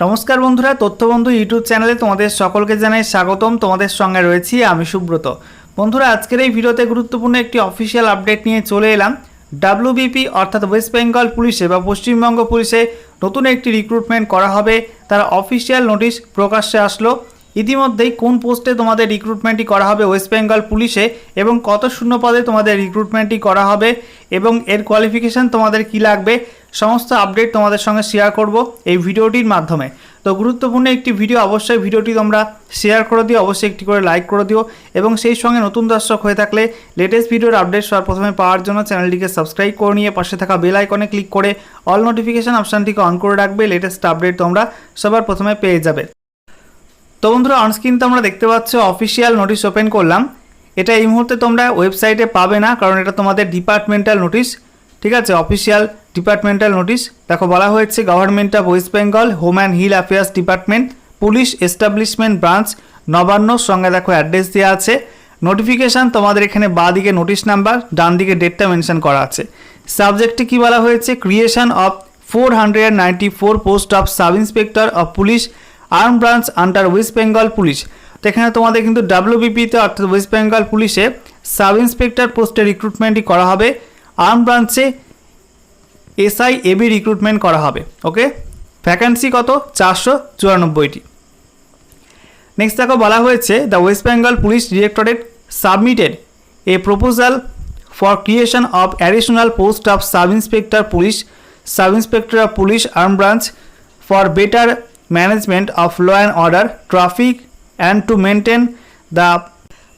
নমস্কার বন্ধুরা, তথ্যবন্ধু ইউটিউব চ্যানেলে তোমাদের সকলকে জানাই স্বাগতম। তোমাদের সঙ্গে রয়েছি আমি সুব্রত। বন্ধুরা, আজকের এই ভিডিওতে গুরুত্বপূর্ণ একটি অফিসিয়াল আপডেট নিয়ে চলে এলাম। ডাব্লিউবিপি অর্থাৎ ওয়েস্ট বেঙ্গল পুলিশে বা পশ্চিমবঙ্গ পুলিশে নতুন একটি রিক্রুটমেন্ট করা হবে। তার অফিসিয়াল নোটিশ প্রকাশ্যে আসলো। ইতিমধ্যেই কোন পোস্টে তোমাদের রিক্রুটমেন্টটি করা হবে ওয়েস্ট বেঙ্গল পুলিশে এবং কত শূন্য পদে তোমাদের রিক্রুটমেন্টটি করা হবে এবং এর কোয়ালিফিকেশান তোমাদের কি লাগবে, সমস্ত আপডেট তোমাদের সঙ্গে শেয়ার করব এই ভিডিওটির মাধ্যমে। তো গুরুত্বপূর্ণ একটি ভিডিও অবশ্যই ভিডিওটি তোমরা শেয়ার করে দিও, অবশ্যই একটি করে লাইক করে দিও এবং সেই সঙ্গে নতুন দর্শক হয়ে থাকলে লেটেস্ট ভিডিওর আপডেট সবার প্রথমে পাওয়ার জন্য চ্যানেলটিকে সাবস্ক্রাইব করে নিয়ে পাশে থাকা বেল আইকনে ক্লিক করে অল নোটিফিকেশান অপশানটিকে অন করে রাখবে লেটেস্ট আপডেট তোমরা সবার প্রথমে পেয়ে যাবে। তো বন্ধুরা অনস্ক্রিন তো আমরা দেখতে পাচ্ছ অফিসিয়াল নোটিশ ওপেন করলাম। এটা এই মুহূর্তে তোমরা ওয়েবসাইটে পাবে না, কারণ এটা তোমাদের ডিপার্টমেন্টাল নোটিশ ঠিক আছে? অফিসিয়াল ডিপার্টমেন্টাল নোটিশ দেখো, বলা হয়েছে government of West Bengal home and hill affairs department police establishment branch Nabanna, সঙ্গে দেখো অ্যাড্রেস দেওয়া আছে। নোটিফিকেশান তোমাদের এখানে বাঁ দিকে নোটিশ নাম্বার ডান দিকে ডেটটা মেনশন করা আছে। সাবজেক্টে কি বলা হয়েছে? Creation of four hundred four post of sub inspector of police arm branch under West Bengal police. তো এখানে তোমাদের কিন্তু ডাব্লিউবিপিতে অর্থাৎ ওয়েস্ট বেঙ্গল পুলিশে সাব ইন্সপেক্টর পোস্টে রিক্রুটমেন্টই করা হবে। আর্ম ব্রাঞ্চে এসআই এবি রিক্রুটমেন্ট করা হবে ওকে ভ্যাকান্সি কত? চারশো চুরানব্বইটি। নেক্সট দেখো বলা হয়েছে the West Bengal police directorate submitted a proposal for creation of additional post of sub inspector police sub inspector of police arm branch for better management of law and order traffic and to maintain the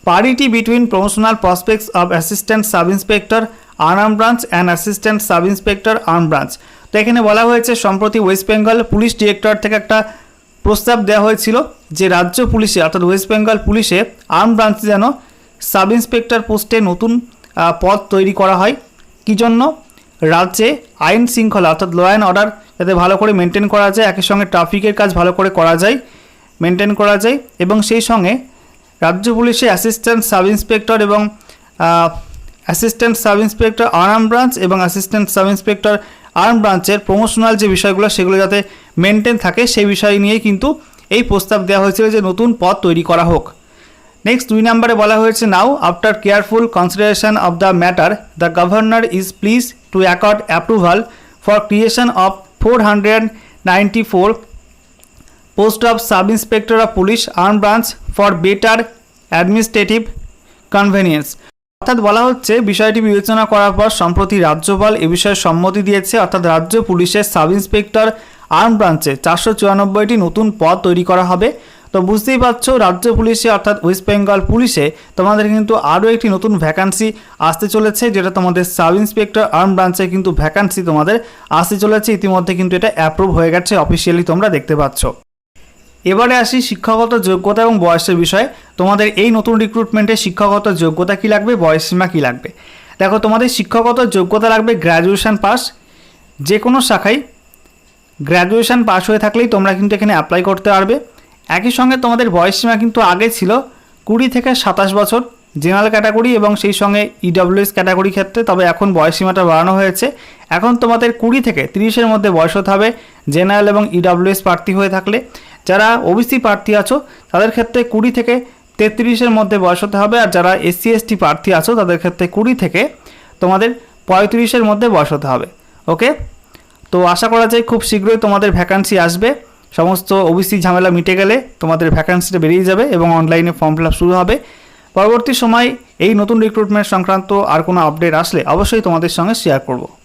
parity between promotional prospects of assistant sub inspector arm branch and assistant sub inspector arm branch তো এখানে বলা হয়েছে, সম্প্রতি West Bengal police director থেকে একটা প্রস্তাব দেওয়া হয়েছিল যে রাজ্য পুলিশে, অর্থাৎ ওয়েস্ট বেঙ্গল পুলিশে আর্ম ব্রাঞ্চে যেন সাব ইন্সপেক্টর পোস্টে নতুন পদ তৈরি করা হয়। কী জন্য? রাজ্যে আইন শৃঙ্খলা, অর্থাৎ ল অ্যান্ড অর্ডার যাতে ভালো করে মেনটেন করা যায় একই সঙ্গে ট্রাফিকের কাজ ভালো করে করা যায় মেনটেন করা যায় এবং সেই সঙ্গে রাজ্য পুলিশে অ্যাসিস্ট্যান্ট সাব ইন্সপেক্টর এবং assistant sub inspector arm branch এবং অ্যাসিস্ট্যান্ট সাব ইন্সপেক্টর আর্ম ব্রাঞ্চের প্রমোশনাল যে বিষয়গুলো, সেগুলো যাতে মেনটেন থাকে, সেই বিষয় নিয়েই কিন্তু এই প্রস্তাব দেওয়া হয়েছিল যে নতুন পদ তৈরি করা হোক। নেক্সট দুই নম্বরে বলা হয়েছে now after careful consideration of the matter the governor is please for creation of four hundred ninety four post of sub inspector of police arm branch for better administrative convenience অর্থাৎ বলা হচ্ছে, বিষয়টি বিবেচনা করার পর সম্প্রতি রাজ্যপাল এ বিষয়ে সম্মতি দিয়েছে, অর্থাৎ রাজ্য পুলিশের সাব ইন্সপেক্টর আর্ম ব্রাঞ্চে চারশো নতুন পদ তৈরি করা হবে। তো বুঝতেই পারছ, রাজ্য পুলিশে অর্থাৎ ওয়েস্ট বেঙ্গল পুলিশে তোমাদের কিন্তু আরও একটি নতুন ভ্যাকান্সি আসতে চলেছে, যেটা তোমাদের সাব ইন্সপেক্টর আর্ম ব্রাঞ্চে কিন্তু ভ্যাকান্সি তোমাদের আসতে চলেছে। ইতিমধ্যে কিন্তু এটা অ্যাপ্রুভ হয়ে গেছে অফিসিয়ালি তোমরা দেখতে পাচ্ছ। এবারে আসি শিক্ষাগত যোগ্যতা এবং বয়সের বিষয়ে। তোমাদের এই নতুন রিক্রুটমেন্টে শিক্ষাগত যোগ্যতা কী লাগবে বয়সসীমা কী লাগবে? দেখো, তোমাদের শিক্ষাগত যোগ্যতা লাগবে গ্র্যাজুয়েশান পাস যে কোনো শাখায়। গ্র্যাজুয়েশান পাস হয়ে থাকলেই তোমরা কিন্তু এখানে অ্যাপ্লাই করতে পারবে। একই সঙ্গে তোমাদের বয়সসীমা কিন্তু আগে ছিল কুড়ি থেকে সাতাশ বছর জেনারেল ক্যাটাগরি এবং সেই সঙ্গে ইডব্লিউএস ক্যাটাগরি ক্ষেত্রে, তবে এখন বয়সসীমাটা বাড়ানো হয়েছে। এখন তোমাদের কুড়ি থেকে তিরিশের মধ্যে বয়স হতে হবে জেনারেল এবং ইডব্লিউএস প্রার্থী হয়ে থাকলে। যারা ওবিসি প্রার্থী আছো, তাদের ক্ষেত্রে কুড়ি থেকে তেত্রিশের মধ্যে বয়স হতে হবে, আর যারা এসসি এসটি প্রার্থী আছো, তাদের ক্ষেত্রে কুড়ি থেকে তোমাদের পঁয়ত্রিশের মধ্যে বয়স হতে হবে। ওকে তো আশা করা যায় খুব শীঘ্রই তোমাদের ভ্যাকান্সি আসবে। সমস্ত ওবিসি ঝামেলা মিটে গেলে তোমাদের ভ্যাকান্সিটা বেরিয়ে যাবে এবং অনলাইনে ফর্ম ফিল শুরু হবে। পরবর্তী সময় এই নতুন রিক্রুটমেন্ট সংক্রান্ত আর কোনো আপডেট আসলে অবশ্যই তোমাদের সঙ্গে শেয়ার করব।